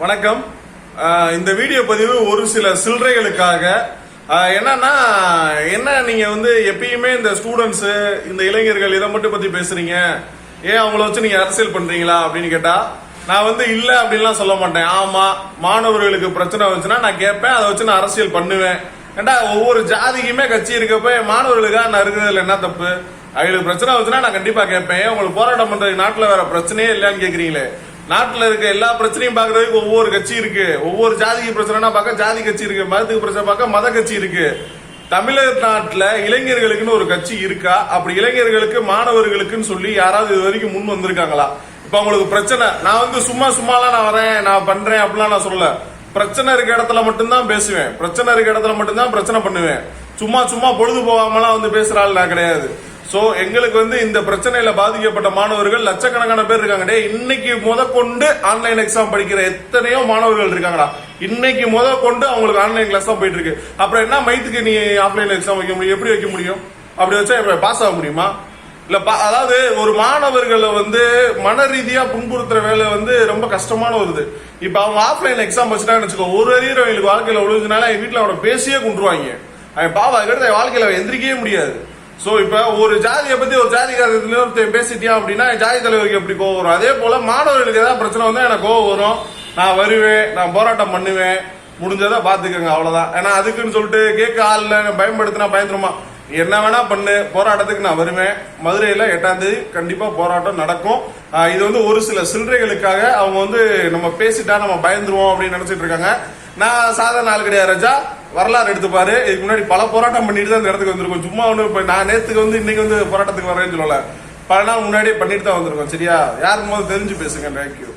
வணக்கம். இந்த வீடியோ பதிவு ஒரு சில சில்லறைகளுக்காக. என்னன்னா என்ன நீங்க வந்து எப்பயுமே இந்த ஸ்டூடெண்ட்ஸ் இந்த இளைஞர்கள் இதை மட்டும் பத்தி பேசுறீங்க? ஏன் அவங்கள வச்சு நீங்க அரசியல் பண்றீங்களா அப்படின்னு கேட்டா நான் வந்து இல்ல அப்படின்லாம் சொல்ல மாட்டேன். ஆமா மாணவர்களுக்கு பிரச்சனை வந்துச்சுன்னா நான் கேட்பேன் அதை வச்சு நான் அரசியல் பண்ணுவேன். ஏண்டா ஒவ்வொரு ஜாதிக்குமே கட்சி இருக்கப்ப மாணவர்களுக்காக நான் இருக்கிறதுல என்ன தப்பு? அவங்களுக்கு பிரச்சனை வந்துச்சுன்னா நான் கண்டிப்பா கேட்பேன். உங்களுக்கு போராட்டம் பண்றதுக்கு நாட்டுல வேற பிரச்சனையே இல்லையான்னு கேக்குறீங்களே. நாட்டில் இருக்க எல்லா பிரச்சனையும் பாக்குறதுக்கு ஒவ்வொரு கட்சி இருக்கு. ஒவ்வொரு ஜாதிக்கு பிரச்சனைனா பார்க்க ஜாதி கட்சி இருக்கு. மதத்துக்கு பிரச்சனை பார்க்க மத கட்சி இருக்கு. தமிழர் நாட்டில் இளைஞர்களுக்குன்னு ஒரு கட்சி இருக்கா? அப்படி இளைஞர்களுக்கு மாணவர்களுக்குன்னு சொல்லி யாராவது இது வரைக்கும் முன் வந்திருக்காங்களா? இப்ப அவங்களுக்கு பிரச்சனை. நான் வந்து சும்மா சும்மாலாம் நான் வரேன் நான் பண்றேன் அப்படிலாம் நான் சொல்லல. பிரச்சனை இருக்க இடத்துல மட்டும்தான் பேசுவேன். பிரச்சனை இருக்க இடத்துல மட்டும்தான் பிரச்சனை பண்ணுவேன். சும்மா சும்மா பொழுது போகாமலாம் வந்து பேசுறாள் நான் கிடையாது. சோ எங்களுக்கு வந்து இந்த பிரச்சனையில பாதிக்கப்பட்ட மாணவர்கள் லட்சக்கணக்கான பேர் இருக்காங்க. டே இன்னைக்கு முத கொண்டு ஆன்லைன் எக்ஸாம் படிக்கிற எத்தனையோ மாணவர்கள் இருக்காங்கடா. இன்னைக்கு முத கொண்டு அவங்களுக்கு ஆன்லைன் கிளாஸ் தான் போயிட்டு இருக்கு அப்புறம் என்ன மைத்துக்கு நீ ஆஃப்லைன் எக்ஸாம் வைக்க முடியும்? எப்படி வைக்க முடியும்? அப்படி வச்சா பாஸ் ஆக முடியுமா? இல்ல பா- அதாவது ஒரு மாணவர்களை வந்து மன ரீதியா புண்புறுத்துற வேலை வந்து ரொம்ப கஷ்டமான ஒரு இது. இப்ப அவங்க ஆஃப்லைன் எக்ஸாம் வச்சுட்டாங்கன்னு வச்சுக்கோ ஒரு அரியர் அவங்களுக்கு வாழ்க்கையில விழுதுனால என் வீட்டுல அவனை பேசியே கொண்டுருவாங்க அவன் பாவா அதுக்கடுத்து அவன் வாழ்க்கையில அவன் எந்திரிக்கவே முடியாது. சோ இப்ப ஒரு ஜாதியை பத்தி ஒரு ஜாதிக்காரத்துல ஒருத்தன் பேசிட்டியா அப்படின்னா ஜாதி தலைவருக்கு எப்படி கோவம் வரும்? அதே போல மாணவர்களுக்கு ஏதாவது பிரச்சனை வந்தா எனக்கு கோவம் வரும். நான் வருவேன் நான் போராட்டம் பண்ணுவேன். முடிஞ்சதை பாத்துக்கோங்க அவ்வளவுதான். ஏன்னா அதுக்குன்னு சொல்லிட்டு கேட்க ஆள் இல்ல பயன்படுத்தினா பயந்துருமா? என்ன வேணா பண்ணு போராட்டத்துக்கு நான் வருவேன். மதுரையில எட்டாம் தேதி கண்டிப்பா போராட்டம் நடக்கும். இது வந்து ஒரு சில சில்லறைகளுக்காக அவங்க வந்து நம்ம பேசிட்டா நம்ம பயந்துருவோம் அப்படின்னு நினைச்சிட்டு இருக்காங்க. நான் சாதாரண ஆள் கிடையாது ராஜா. வரலாறு எடுத்துப்பாரு இதுக்கு முன்னாடி பல போராட்டம் பண்ணிட்டு தான் இந்த இடத்துக்கு வந்திருக்கோம். சும்மா ஒன்று இப்போ நான் நேத்துக்கு வந்து இன்னைக்கு வந்து போராட்டத்துக்கு வரேன்னு சொல்லலை. பல நாள் முன்னாடியே பண்ணிட்டு தான் வந்திருக்கோம். சரியா? யாருக்கும் போது தெரிஞ்சு பேசுங்க. தேங்க்யூ